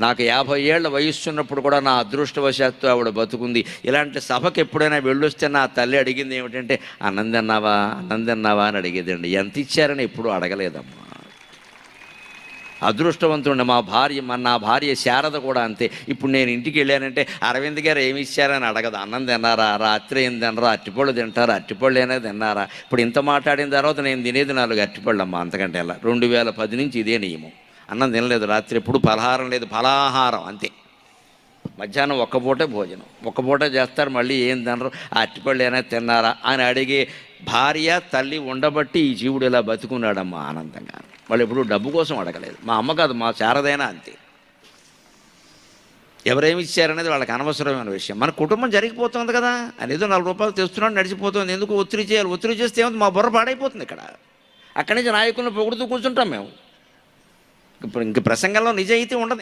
నాకు యాభై ఏళ్ళ వయస్సు ఉన్నప్పుడు కూడా నా అదృష్టవశాత్తు ఆవిడ బతుకుంది. ఇలాంటి సభకు ఎప్పుడైనా వెళ్ళొస్తే నా తల్లి అడిగింది ఏమిటంటే అన్నం తిన్నావా అని అడిగేదండి. ఎంత ఇచ్చారని ఎప్పుడూ అడగలేదమ్మా. అదృష్టవంతుడు మా భార్య మన నా భార్య శారద కూడా అంతే. ఇప్పుడు నేను ఇంటికి వెళ్ళానంటే అరవింద్ గారు ఏమి ఇచ్చారని అడగదు. అన్నం తిన్నారా? రాత్రి ఏం తినరా? అట్టిపళ్ళు తింటారా? అట్టిపళ్ళు అయినా తిన్నారా? ఇప్పుడు ఇంత మాట్లాడిన తర్వాత నేను తినేది నాలుగు అట్టిపళ్ళు అంతకంటే ఎలా రెండు వేల పది నుంచి ఇదే నియమం. అన్నం తినలేదు రాత్రి ఎప్పుడు ఫలహారం లేదు ఫలాహారం అంతే. మధ్యాహ్నం ఒక్క పూటే భోజనం. ఒక్క పూట చేస్తారు మళ్ళీ ఏం తినరు. ఆ అట్టిపళ్ళు ఏమైనా తిన్నారా అని అడిగే భార్య తల్లి ఉండబట్టి ఈ జీవుడు ఇలా బతుకున్నాడమ్మా ఆనందంగా. వాళ్ళు ఎప్పుడు డబ్బు కోసం అడగలేదు. మా అమ్మ కాదు మా శారదైనా అంతే. ఎవరేమి ఇచ్చారనేది వాళ్ళకి అనవసరమైన విషయం. మన కుటుంబం జరిగిపోతుంది కదా. అనేదో నాలుగు రూపాయలు తెస్తున్నాడు నడిచిపోతుంది. ఎందుకు ఒత్తిడి చేయాలి? ఒత్తిడి చేస్తే ఏముంది? మా బుర్ర పాడైపోతుంది ఇక్కడ. అక్కడి నుంచి నాయకులను పొగుడుతూ కూర్చుంటాం మేము. ఇంక ప్రసంగంలో నిజాయితీ ఉండదు.